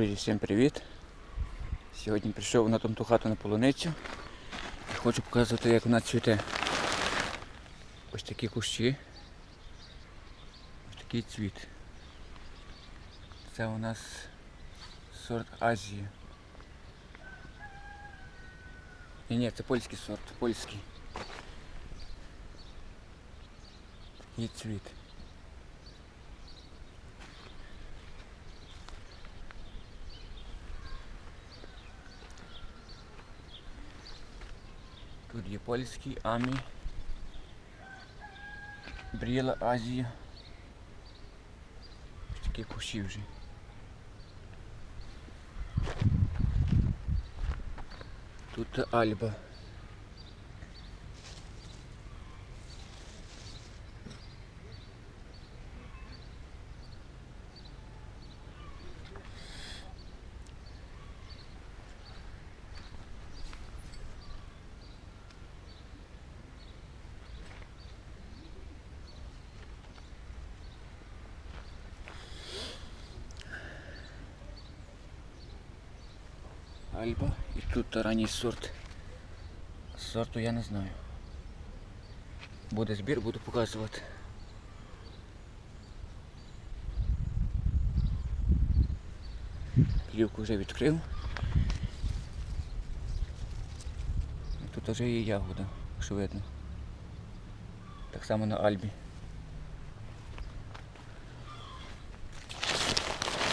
Друзі, всім привіт! Сьогодні прийшов на ту хату на полуницю і хочу показати, як вона цвіте. Ось такі кущі. Ось такий цвіт. Це у нас сорт Азії. Ні, ні, це польський сорт, польський. Такий цвіт. Тут є польський, Амі, Бріла, Азія. Ось такі кущі вже. Тут Альба. Альба. І тут ранній сорт. Сорту я не знаю. Буде збір, буду показувати. Плівку вже відкрив. Тут вже є ягода, якщо видно. Так само на Альбі.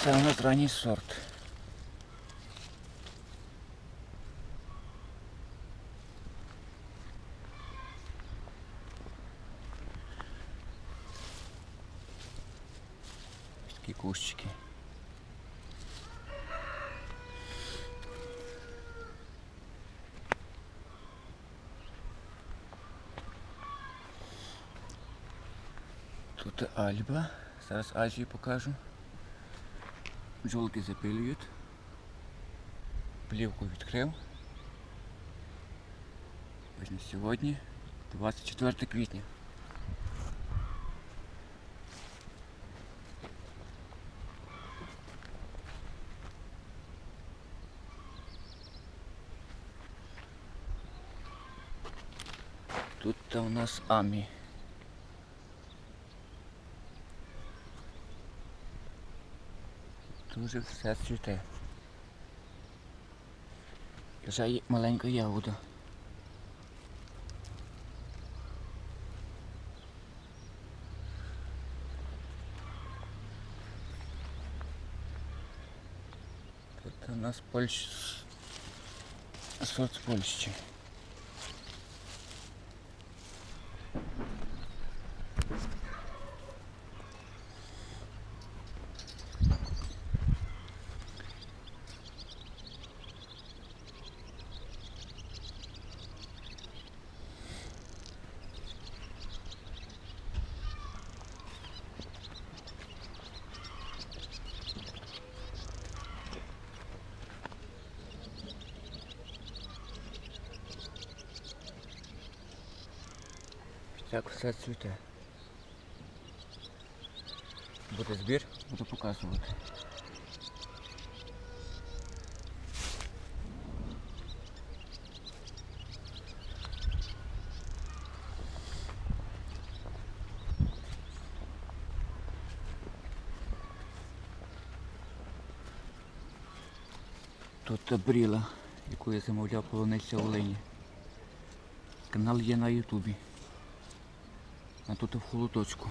Це у нас ранній сорт. Такі кущики. Тут Альба. Зараз Азію покажу. Бджолки запилюють. Плівку відкрив. Ось на сьогодні 24 квітня. Тут у нас Амі. Дуже все цвіте. Вже є маленька ягода. Тут у нас Польщ... сорт Польщі. Так все цвіте. Буде збір, буду показувати. Тут бріла, яку я замовляв полуниця Олені. Канал є на Ютубі. А тут в холодочку.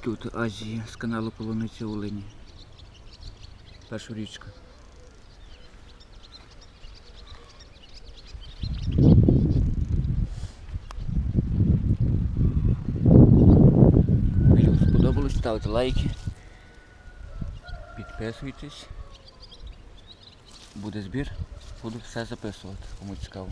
Тут Азія з каналу Полуниця Олені. Перша річка. Відео сподобалось, ставте лайки. Підписуйтесь. Буде збір, буду все записувати, кому цікаво.